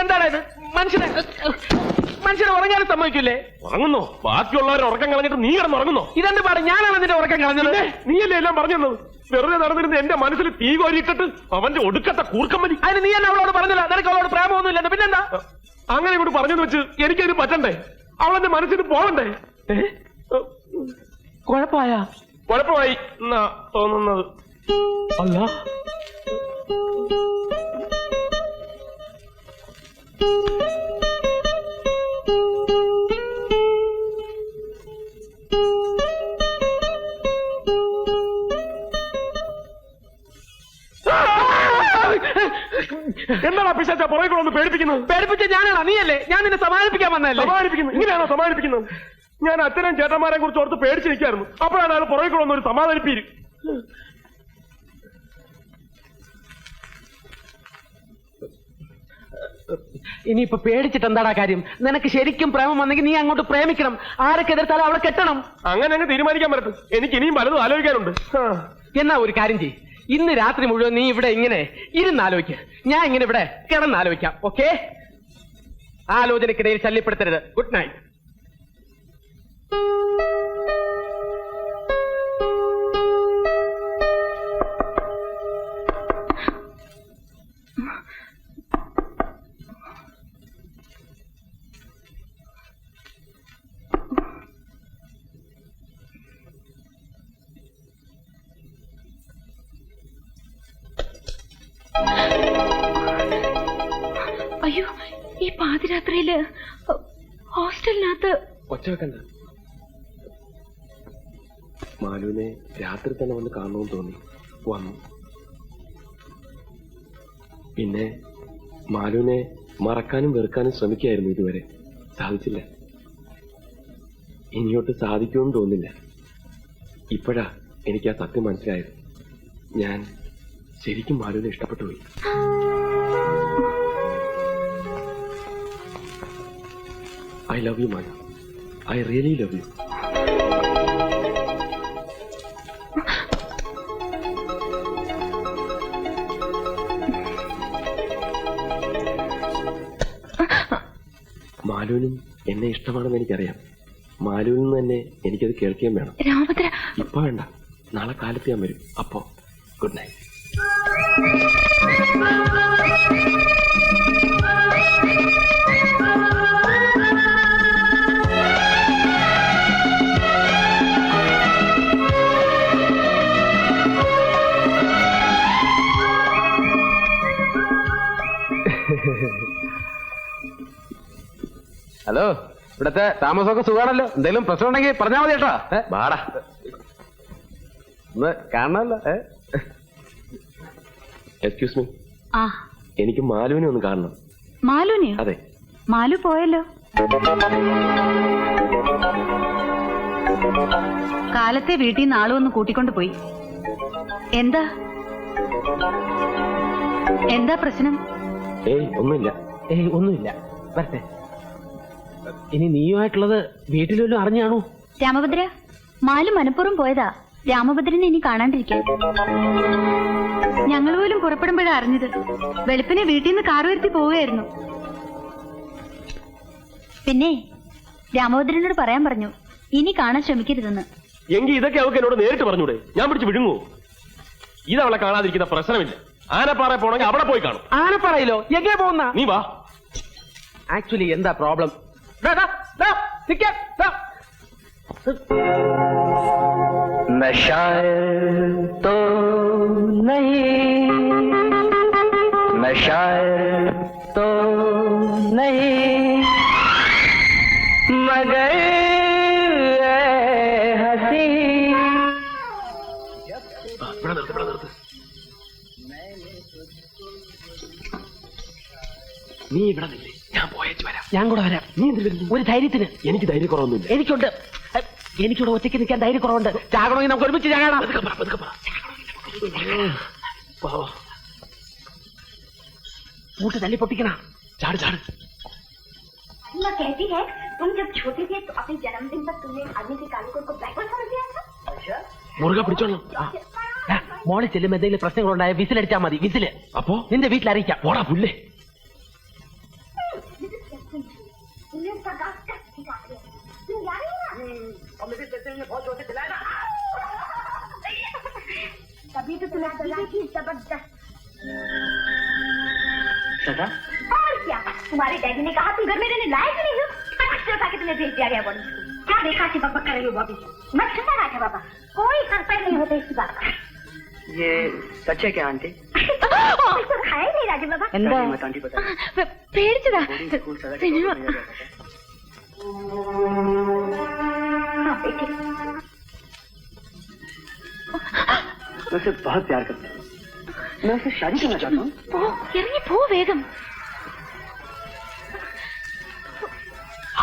എന്താണ് ഇത്? മനുഷ്യനെ മനുഷ്യനെ ഉറങ്ങാനും സമ്മതിക്കില്ലേ ഉറങ്ങുന്നോ? ബാക്കിയുള്ളവർ ഉറക്കം കളഞ്ഞിട്ട് നീ കിടന്ന് ഉറങ്ങുന്നോ? ഇതെന്ത് പാട്? ഞാനാണ് നിന്റെ ഉറക്കം കളഞ്ഞത്. നീയല്ലേ എല്ലാം പറഞ്ഞു തന്നത് വെറുതെ നടന്നിരുന്ന എന്റെ മനസ്സിൽ തീ കോരിയിട്ടിട്ട് അവന്റെ ഒടുക്കത്തെ കൂർക്കമ്മലി അതിന് നീ എന്നെ അവളോട് പറഞ്ഞില്ല. നിനക്ക് അവളോട് പ്രേമമൊന്നുമില്ല പിന്നെന്താ? അങ്ങനെ ഇങ്ങോട്ട് പറഞ്ഞെന്ന് വെച്ച് എനിക്കതിന് പറ്റണ്ടേ? അവളെന്റെ മനസ്സിന് പോകണ്ടേ കുഴപ്പമായ? കുഴപ്പമായി എന്നാ തോന്നുന്നത്. അല്ല എന്താണ് പിശാച്ച പുറകെ കൂടെ ഒന്ന് പേടിപ്പിക്കുന്നത്? പേടിപ്പിച്ച ഞാനാണ്? നീയല്ലേ? ഞാൻ നിന്നെ സമാധാനിപ്പിക്കാൻ വന്നതല്ലേ? സമാധാനിപ്പിക്കുന്നത് ഇങ്ങനെയാണോ സമാധാനിപ്പിക്കുന്നത്? ഞാൻ അച്ഛനും ചേട്ടന്മാരെ കുറിച്ച് ഓർത്ത് പേടിച്ചിരിക്കായിരുന്നു. അപ്പോഴാണ് അയാൾ പുറകെ കൂടെ ഒന്ന് ഒരു സമാധാനിപ്പീര്. ഇനിയിപ്പൊ പേടിച്ചിട്ട് എന്താടാ കാര്യം? നിനക്ക് ശരിക്കും പ്രേമം വന്നെങ്കിൽ നീ അങ്ങോട്ട് പ്രേമിക്കണം. ആരൊക്കെ എതിർത്താലും അവളെ കെട്ടണം. അങ്ങനെ അങ്ങ് തീരുമാനിക്കാൻ പറ്റും എനിക്ക് ഇനിയും പലതും ആലോചിക്കാനുണ്ട്. എന്നാ ഒരു കാര്യം ചെയ് ഇന്ന് രാത്രി മുഴുവൻ നീ ഇവിടെ ഇങ്ങനെ ഇരുന്നാലോചിക്ക ഞാൻ ഇങ്ങനെ ഇവിടെ കിടന്നാലോചിക്കാം ഓക്കെ? ആലോചനക്കിടയിൽ ശല്യപ്പെടുത്തരുത്. Good night. പാതിരാത്രിയിൽ ഹോസ്റ്റലിനകത്ത്. ഒച്ച മാലുവിനെ രാത്രി തന്നെ വന്ന് കാണണമെന്ന് തോന്നി. വന്നു. പിന്നെ മാലുവിനെ മറക്കാനും വെറുക്കാനും ശ്രമിക്കായിരുന്നു ഇതുവരെ. സാധിച്ചില്ല. ഇനിയോട്ട് സാധിക്കുമെന്ന് തോന്നില്ല. ഇപ്പോഴാ എനിക്ക് ആ സത്യം മനസ്സിലായത്. ഞാൻ ശരിക്കും മാലുവിനെ ഇഷ്ടപ്പെട്ടു പോയി I love you Malu I really love you മാലുവിനും എന്നെ ഇഷ്ടമാണെന്ന് എനിക്കറിയാം. മാലുവിൽ നിന്ന് തന്നെ എനിക്കത് കേൾക്കുകയും വേണം. ഇപ്പൊ വേണ്ട. നാളെ കാലത്ത് ഞാൻ വരും. അപ്പോ ഗുഡ് നൈറ്റ് ഹലോ ഇവിടത്തെ താമസമൊക്കെ സുഖാണല്ലോ. എന്തെങ്കിലും പ്രശ്നം ഉണ്ടെങ്കിൽ പറഞ്ഞാൽ മതി കേട്ടോ. ബാടാ വാടാ. ഒന്ന് കാണണല്ലോ എക്സ്ക്യൂസ് മീ ആ. എനിക്ക് മാലുവിനെ ഒന്ന് കാണണം. മാലുവിനെ? അതെ. മാലു പോയല്ലോ. കാലത്തെ വീട്ടിൽ നിന്ന് ഒന്ന് കൂട്ടിക്കൊണ്ട് പോയി. എന്താ? എന്താ പ്രശ്നം? ഏയ് ഒന്നുമില്ല. ഏയ് ഒന്നുമില്ല. വരട്ടെ. ഇനി നീയുമായിട്ടുള്ളത് വീട്ടിലും അറിഞ്ഞാണോ? രാമഭദ്ര മാലു മനപ്പുറം പോയതാ. രാമഭദ്രനെ ഇനി കാണാണ്ടിരിക്കാൻ. ഞങ്ങൾ പോലും പുറപ്പെടുമ്പോഴാ അറിഞ്ഞത്. വെളുപ്പിനെ വീട്ടിൽ നിന്ന് കാർ വരുത്തി പോവുകയായിരുന്നു. പിന്നെ രാമഭദ്രനോട് പറയാൻ പറഞ്ഞു ഇനി കാണാൻ ശ്രമിക്കരുതെന്ന്. എങ്കിൽ ഇതൊക്കെ അവൾക്ക് എന്നോട് നേരിട്ട് പറഞ്ഞൂടെ? ഞാൻ പിടിച്ച് വിഴുങ്ങൂ ഇതവളെ കാണാതിരിക്കുന്ന പ്രശ്നമില്ല. ആനപ്പാറ പോണെങ്കിൽ അവിടെ പോയി കാണും. ആന പറയില്ലോ എങ്ങനെ പോകുന്ന? നീ വാ. ആക്ച്വലി എന്താ പ്രോബ്ലം नशा तो नहीं नशा तो नहीं मगर ए हसी ഇവിടെ നിർത്ത് ഇവിടെ നിർത്ത് നീ ഇവിടെ നില്ലേ ഞാൻ പോയേച്ച് വരാം ഞാൻ കൂടെ വരാം നീ എന്തിനു വരുന്നു? ഒരു ധൈര്യത്തിന് എനിക്ക് ധൈര്യക്കുറവൊന്നുമില്ല എനിക്കുണ്ട് എ, എനിക്കിവിടെ ഒറ്റയ്ക്ക് നിൽക്കാൻ ധൈര്യക്കുറവുണ്ട് ചാകണമെങ്കിൽ നമുക്ക് ഒരുമിച്ച് ചാകണം പതുക്കെ പറ, പതുക്കെ പറ. വാ, വാ. കൂട്ട് തല്ലി പൊട്ടിക്കണ ചാട് ചാട് मैं कहती है तुम जब छोटे थे तो अपने जन्मदिन पर तुमने आदमी के काले कोट को बैकवर्ड समझ लिया था മുറുകെ പിടിച്ചോളാം ആ, മോളിൽ ചെല്ലുമ്പോ എന്തെങ്കിലും പ്രശ്നങ്ങളുണ്ടായ വിസിലടിച്ചാൽ മതി വിസില് അപ്പോ നിന്റെ വീട്ടിൽ അറിയിക്കാം പോടാ പുല്ലേ इसका ने तभी तो तुम्हें ज़बरदस्त और क्या तुम्हारे डैडी ने कहा तुम घर में रहने लायक नहीं हो अच्छा तुम्हें भेज दिया गया बोर्डिंग क्या देखा कि पापा कर रही हो बॉबी मैं ठंडा रहा था पापा कोई करता नहीं होता इसकी बात ये सच है क्या आंटी खाया नहीं राजू बाबा मत फिर सिनेमा मैं उसे बहुत प्यार करता हूँ मैं उससे शादी करना चाहता हूँ പോ ഇറങ്ങി പോ വേഗം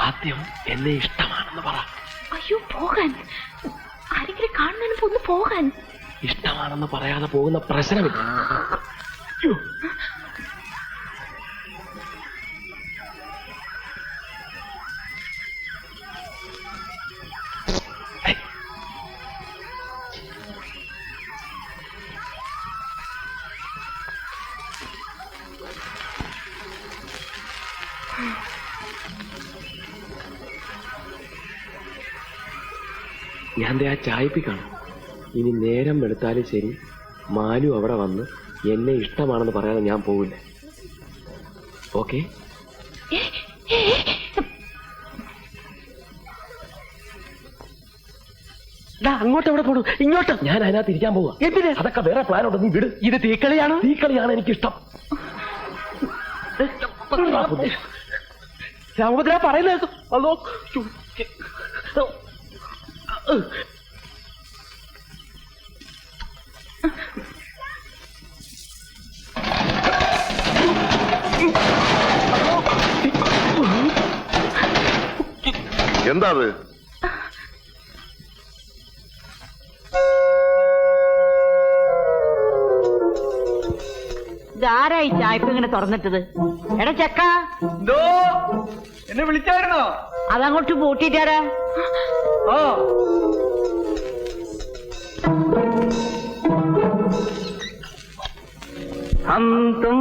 ആദ്യം എന്നെ ഇഷ്ടമാണെന്ന് പറ അയ്യോ പോകാൻ ആരെങ്കിലും കാണുന്നതിന് മുമ്പ് ഒന്ന് പോകാൻ ഇഷ്ടമാണെന്ന് പറയാതെ പോകുന്ന പ്രശ്നമില്ല ഞാൻ ദേ ആ കാണും? ഇനി നേരം വെളുത്താലും ശരി മാലു അവിടെ വന്ന് എന്നെ ഇഷ്ടമാണെന്ന് പറയാതെ ഞാൻ പോവില്ല. ഓക്കെ? അങ്ങോട്ട് എവിടെ പോണു? ഇങ്ങോട്ട്. ഞാൻ അതിനകത്ത് ഇരിക്കാൻ പോവാ. എന്തിന്? അതൊക്കെ വേറെ പ്ലാൻ ഉണ്ടെന്ന് വിട്. ഇത് തീക്കളിയാണ്? തീക്കളിയാണ് എനിക്കിഷ്ടം. രാമഭദ്ര പറയുന്നത് അതോ എന്താ അത്? ഇതാരായി ചായപ്പ് ഇങ്ങനെ തുറന്നിട്ടത് എടാ ചെക്ക എന്നെ വിളിച്ചായിരുന്നോ അതങ്ങോട്ട് പൂട്ടിട്ടാരാ ഓ हम तुम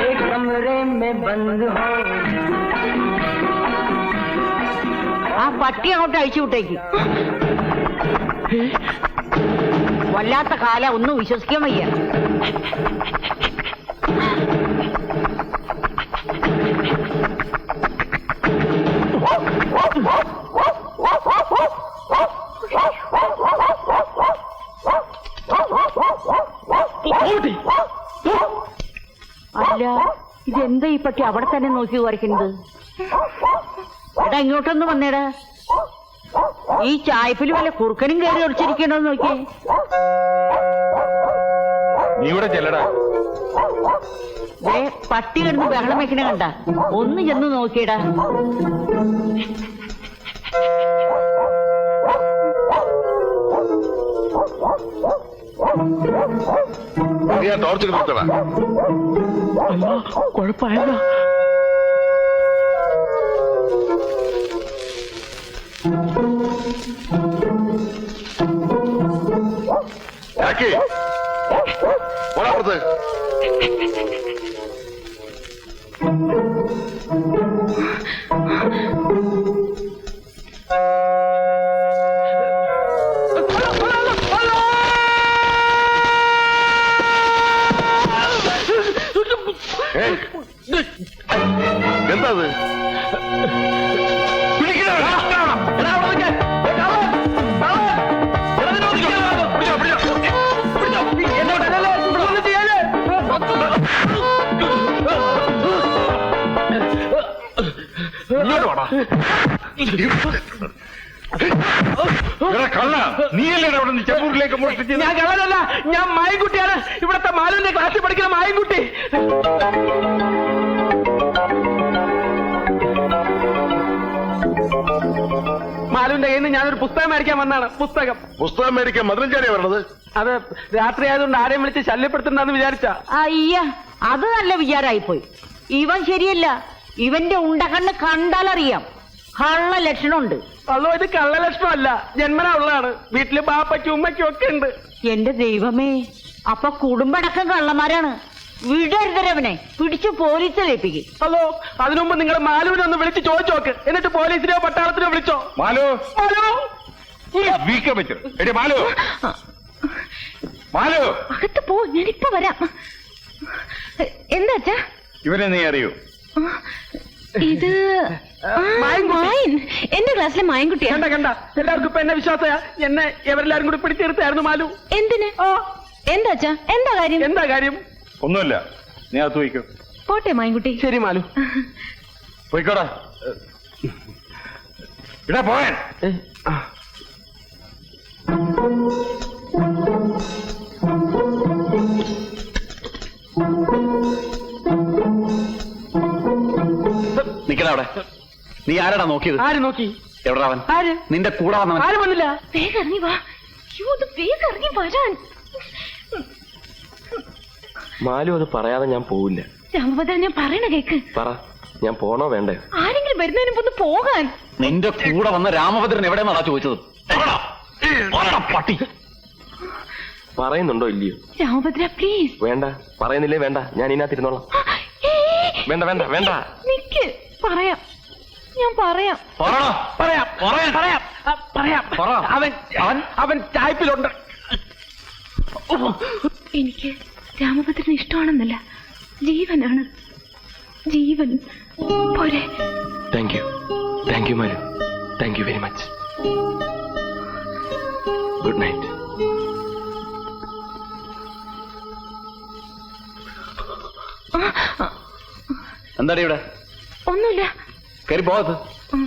एक कमरे में बंद हो ആ പട്ടി അങ്ങോട്ട് അഴിച്ചു വിട്ടേക്ക് വല്ലാത്ത കാല ഒന്നും വിശ്വസിക്കാൻ വയ്യ. അല്ല ഇതെന്താ ഈ പട്ടി അവിടെ തന്നെ നോക്കി വരയ്ക്കുന്നത്? എടാ ഇങ്ങോട്ടൊന്ന് വന്നേടാ. ഈ ചായപ്പിൽ വല്ല കുറുക്കനും കയറി ഒളിച്ചിരിക്കണോ നോക്കിയേ. നീ ഇവിടെ ചെല്ലടാ. പട്ടി കിടന്ന് ബഹളം വെക്കണ കണ്ട. ഒന്ന് ചെന്ന് നോക്കിയടാ. നീ ആ ടോർച്ച് നിർത്തടാ കുഴപ്പമായതാ ആക്കി പോടാപ്പുറത്ത് ഏയ്, കള്ള നീയല്ലേ അവിടെ നിന്ന് ചെമ്പൂരിലേക്ക് മോഷ്ടിച്ചത്? ഞാൻ കള്ളനല്ല ഞാൻ മായൻകുട്ടിയാണ്. ഇവിടത്തെ മാലുവിന്റെ ക്ലാസ്സിൽ പഠിക്കുന്ന മായൻകുട്ടി. മാലുവിന്റെ കയ്യിൽ നിന്ന് ഞാനൊരു പുസ്തകം മേടിക്കാൻ വന്നാണ് പുസ്തകം. പുസ്തകം മേടിക്കാൻ മധുരം ചാടിയാ വരണത്? അത് രാത്രി ആയതുകൊണ്ട് ആരെയും വിളിച്ച് ശല്യപ്പെടുത്തണ്ടെന്ന് വിചാരിച്ച. അയ്യ അത് നല്ല വിചാരായിപ്പോയി ഇവൻ ശരിയല്ല. ഇവന്റെ ഉണ്ടകണ്ണ് കണ്ടാലറിയാം. കള്ള ലക്ഷണമുണ്ട്. അതോ ഇത് കള്ളലക്ഷണമല്ല ജന്മന ഉള്ളതാണ്. വീട്ടിൽ ബാപ്പയ്ക്കും ഉമ്മയ്ക്കും ഒക്കെ ഉണ്ട്. എന്റെ ദൈവമേ അപ്പൊ കുടുംബടക്കം കള്ളന്മാരാണ്. വിടരുതരവനെ പിടിച്ചു പോലീസിലേപ്പിക്കും ഹലോ അതിനുമുമ്പ് നിങ്ങൾ മാലുവിനെ ഒന്ന് വിളിച്ച് ചോദിച്ചു നോക്ക്. എന്നിട്ട് പോലീസിനെയോ പട്ടാളത്തിനോ വിളിച്ചോ? മാലു. ഹലോ വീക്കം വെച്ചു എടി മാലു. മാലു. അകത്ത് പോ ഞാനിപ്പോ വരാം. എന്താ അച്ഛാ? ഇവനെ നീ അറിയൂ. ഇത് എന്റെ ക്ലാസ്സിലെ മായൻകുട്ടിയാ. കണ്ട കണ്ട. എല്ലാവർക്കും ഇപ്പൊ എന്നെ വിശ്വാസയാ എന്നെ എവരെല്ലാരും കൂടി പിടിച്ചെടുത്തായിരുന്നു മാലു. എന്തിന്? എന്താ അച്ഛാ? എന്താ കാര്യം? എന്താ കാര്യം? ഒന്നുമില്ല. നീ അത് വയ്ക്കും പോട്ടെ മായൻകുട്ടി. ശരി മാലു. പോയിക്കോടാ. ഇടാ പോയാൻ അവിടെ നീ ആരാടാ നോക്കിയത്? ആര് നോക്കി? എവിടാ അവൻ? ആര്? നിന്റെ കൂടെ വന്നവൻ. ആര് വന്നില്ല? വേഗം ഇറങ്ങി വാ. അയ്യോ ഇത് വേഗം ഇറങ്ങി വരാൻ. മാലു അത് പറയാതെ ഞാൻ പോവില്ല. രാമഭദ്രൻ ഞാൻ പറയണ കേക്ക്. പറ. ഞാൻ പോണോ വേണ്ടേ? ആരെങ്കിലും വരുന്നതിന് മുമ്പ് ഒന്ന് പോകാൻ. നിന്റെ കൂടെ വന്ന രാമഭദ്രൻ എവിടെയെന്നാടാ ചോദിച്ചത്? എവിടാ? പട്ടി. പറയുന്നുണ്ടോ ഇല്ലയോ? രാമഭദ്ര പ്ലീസ് വേണ്ട. പറയുന്നില്ലേ വേണ്ട. ഞാൻ ഇതിനകത്തിരുന്നോളാം. വേണ്ട വേണ്ട വേണ്ട. നിക്ക് പറയാം. ഞാൻ പറയാം. പറയാം പറയാം. പറയാം. പറയാം. ആ, പറയാം. പറ. അവൻ അവൻ അവൻ ചായ്പിലുണ്ട് എനിക്ക് രാമഭദ്രൻ ഇഷ്ടമാണെന്നല്ല. ജീവനാണ്. ജീവൻ. പോരെ. Thank you thank you Manu thank you very much good night എന്താടി ഇവിടെ? ഒന്നുമില്ല കയറി പോകത്ത് ഉം.